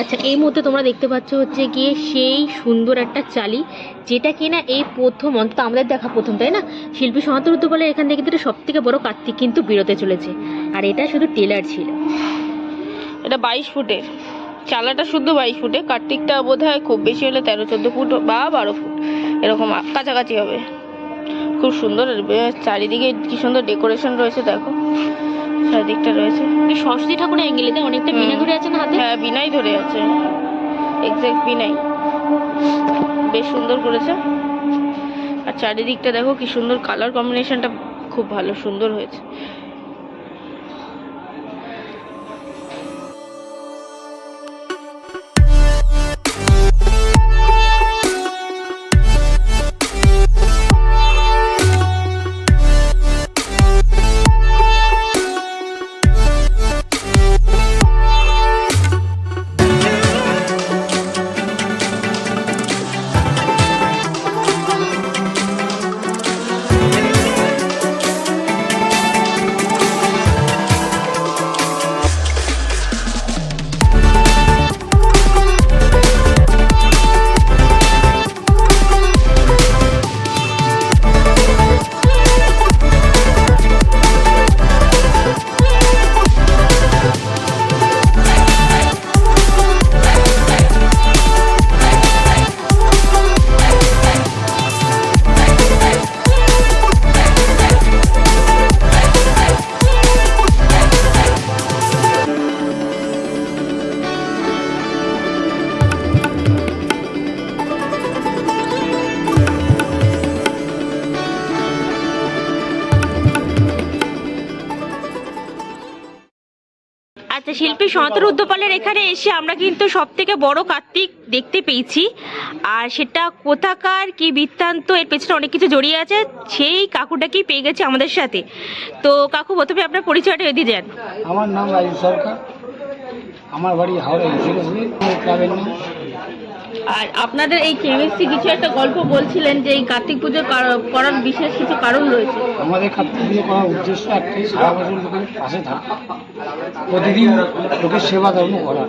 আচ্ছা এই মুহূর্তে তোমরা দেখতে পাচ্ছ হচ্ছে গিয়ে সেই সুন্দর একটা চালি, যেটা কিনা এই প্রথম, অন্তত আমাদের দেখা প্রথম, তাই না? শিল্পী সনাতন বলে এখান থেকে কিন্তু সব থেকে বড় কার্তিক কিন্তু বেরোতে চলেছে। আর এটা শুধু টেলার ছিল। এটা বাইশ ফুটের চালাটা শুদ্ধ বাইশ ফুটে। কার্তিকটা বোধ হয় খুব বেশি হলে তেরো, চোদ্দ ফুট বা বারো ফুট। এরকম কাছাকাছি হবে। খুব সুন্দর চারিদিকে কি সুন্দর ডেকোরেশন রয়েছে, দেখো। চারিদিকটা রয়েছে। এই সরস্বতী ঠাকুরের অ্যাঙ্গেলে অনেকটা বিনা ধরে আছে না হাতে? হ্যাঁ বিনাই ধরে আছে। এক্সাক্ট বিনাই বেশ সুন্দর করেছে। আর চারিদিকটা দেখো কি সুন্দর কালার কম্বিনেশনটা খুব ভালো সুন্দর হয়েছে। আচ্ছা শিল্পী সনাতন উদ্যোপালের এখানে এসে আমরা কিন্তু সব থেকে বড় কার্তিক দেখতে পেয়েছি। আর সেটা কোথাকার, কি বৃত্তান্ত, এর পেছনে অনেক কিছু জড়িয়ে আছে, সেই কাকুটাকেই পেয়ে গেছে আমাদের সাথে। তো কাকু, প্রথমে আপনার পরিচয়টা দিয়ে যান আমার নাম রাজু সরকার। আমার বাড়ি হাওড়া ক্লাবের নাম আর আপনাদের এই কেমিস্ট্রি কিছু একটা গল্প বলছিলেন যে এই কার্তিক পুজো করার বিশেষ কিছু কারণ রয়েছে। আমাদের কার্তিক পুজো করার উদ্দেশ্য একটাই, সারা বছর লোকের পাশে থাকা, প্রতিদিন লোকের সেবা ধর্ম করা।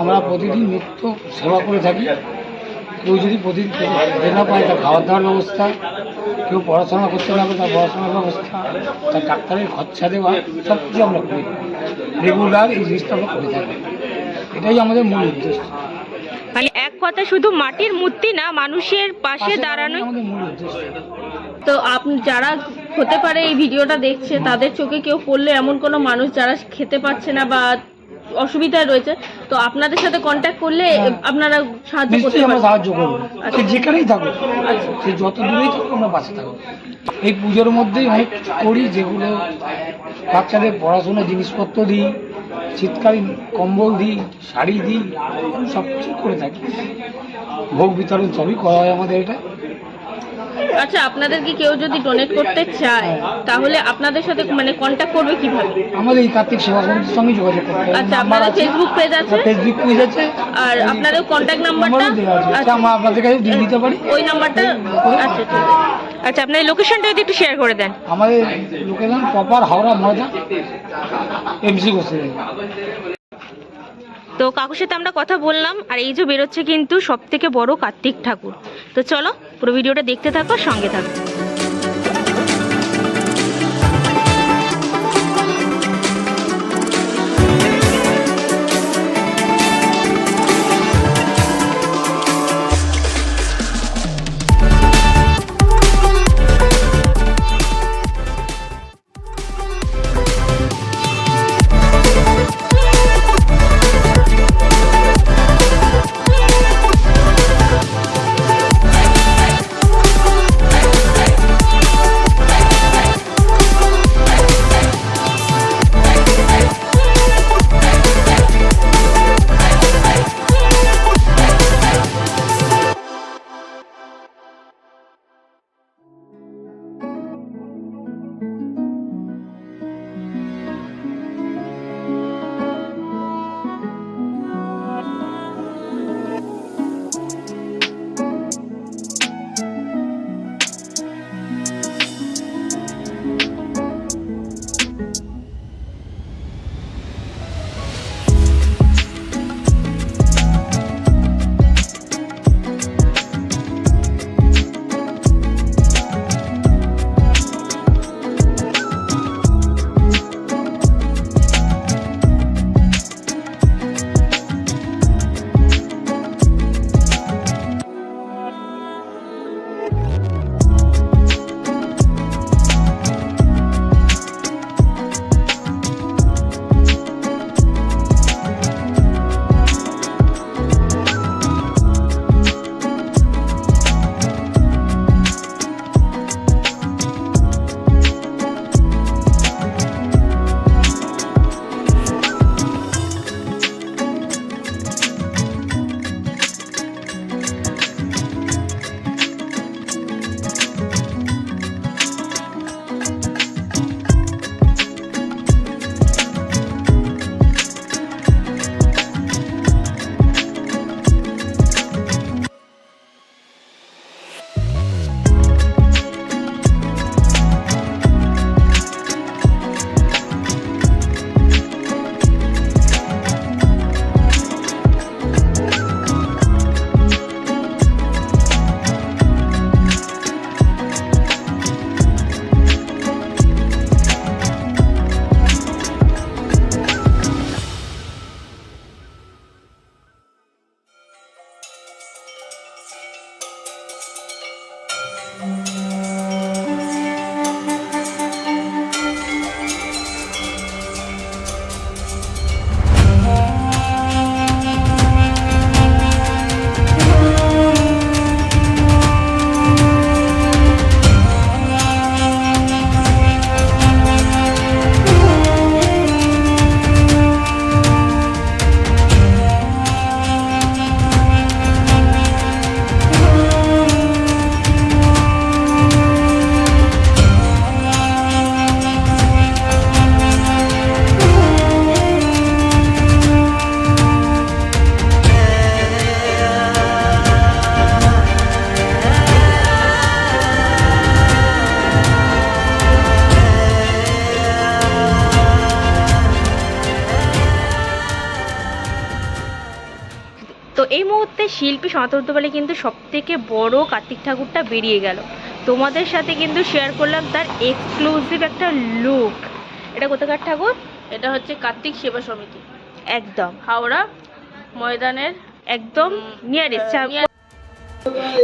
আমরা প্রতিদিন নিত্য সেবা করে থাকি। কেউ যদি প্রতিদিন না পায়, তার খাওয়ার দাওয়ার ব্যবস্থা, কেউ পড়াশোনা করতে পারবে তার পড়াশোনার ব্যবস্থা, তার ডাক্তারের খরচা দেওয়া, সব কিছু আমরা করি। রেগুলার এই জিনিসটা আমরা করে থাকি। এটাই আমাদের মূল উদ্দেশ্য। মানে এক কথা শুধু মাটির মূর্তি না মানুষের পাশে উদ্দেশ্য। তো আপনি যারা হতে পারে এই ভিডিওটা দেখছে তাদের চোখে কেউ পড়লে এমন কোনো মানুষ যারা খেতে পারছে না বা অসুবিধায় রয়েছে তো আপনাদের সাথে কন্ট্যাক্ট করলে হ্যাঁ। আপনারা সাহায্য করতে আমরা সাহায্য করব। সে যেখানেই থাকুক আচ্ছা। সে যত দূরেই থাকুক আমরা পাশে থাকব এই পুজোর মধ্যেই অনেক কিছু করি যেগুলো বাচ্চাদের পড়াশোনার জিনিসপত্র দিই শীতকালীন কম্বল দিই, শাড়ি দিই, সব কিছু করে থাকি। ভোগ বিতরণ সবই করা হয় আমাদের এটা। আচ্ছা আপনাদের কি কেউ যদি ডোনেট করতে চায় তাহলে আপনাদের সাথে মানে কন্ট্যাক্ট করবে কীভাবে? আমাদের এই কার্তিক সেবা সমিতির সঙ্গে যোগাযোগ করতে হবে। আচ্ছা আপনাদের আছে। ফেসবুক পেজ আছে? ফেসবুক পেজ আছে। আর আপনাদের কন্ট্যাক্ট নাম্বারটা দেওয়া আছে। আচ্ছা আমরা আপনাদের কাছে দিয়ে দিতে পারি। ওই নাম্বারটা? আচ্ছা ঠিক আছে। আচ্ছা আপনার লোকেশনটা যদি একটু শেয়ার করে দেন। আমাদের লোকেশন প্রপার হাওড়া ময়দা এমসি গোসলে তো কাকুর সাথে আমরা কথা বললাম আর এই যে বেরোচ্ছে কিন্তু সব থেকে বড় কার্তিক ঠাকুর। তো চলো পুরো ভিডিওটা দেখতে থাকো সঙ্গে থাকো। শিল্পী বলে কিন্তু সবথেকে বড় কার্তিক ঠাকুরটা বেরিয়ে গেল। তোমাদের সাথে কিন্তু শেয়ার করলাম তার এক্সক্লুসিভ একটা লুক এটা কোথাকার ঠাকুর? এটা হচ্ছে কার্তিক সেবা সমিতি। একদম। হাওড়া ময়দানের একদম নিয়ারেস্ট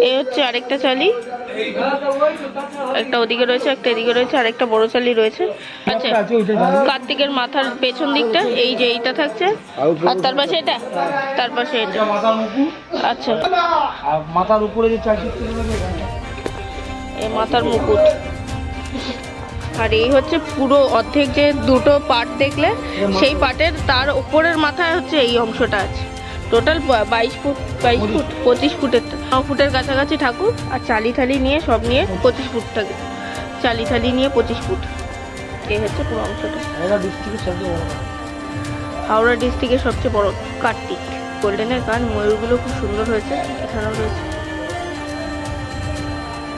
এই হচ্ছে আরেকটা চালি। একটা ওদিকে রয়েছে একটা এদিকে রয়েছে আরেকটা বড় চালি রয়েছে। আচ্ছা কার্তিকের মাথার পেছন দিকটা এই যে এইটা থাকছে। আর তার পাশে এটা তার পাশে এটা। আচ্ছা। মাথার উপরে যে এই মাথার মুকুট। আর এই হচ্ছে পুরো অর্ধেক যে দুটো পার্ট দেখলে সেই পার্টের তার উপরের মাথায় হচ্ছে এই অংশটা আছে। টোটাল বাইশ ফুট বাইশ ফুট পঁচিশ ফুটের ন ফুটের কাছাকাছি ঠাকুর। আর চালি থালি নিয়ে সব নিয়ে পঁচিশ ফুট থাকে চালি থালি নিয়ে পঁচিশ ফুট। এই হচ্ছে পুরো অংশটা। ডিস্ট্রিক্টের হাওড়া ডিস্ট্রিক্টের সবচেয়ে বড় কার্তিক। গোল্ডেনের কান ময়ূরগুলো খুব সুন্দর হয়েছে এখানেও রয়েছে।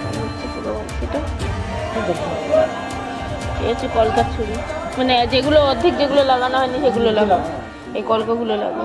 এই হচ্ছে পুরো অংশটা। এই হচ্ছে কলকার ছবি মানে যেগুলো অর্ধেক যেগুলো লাগানো হয়নি সেগুলো লাগানো এই কলকাগুলো লাগানো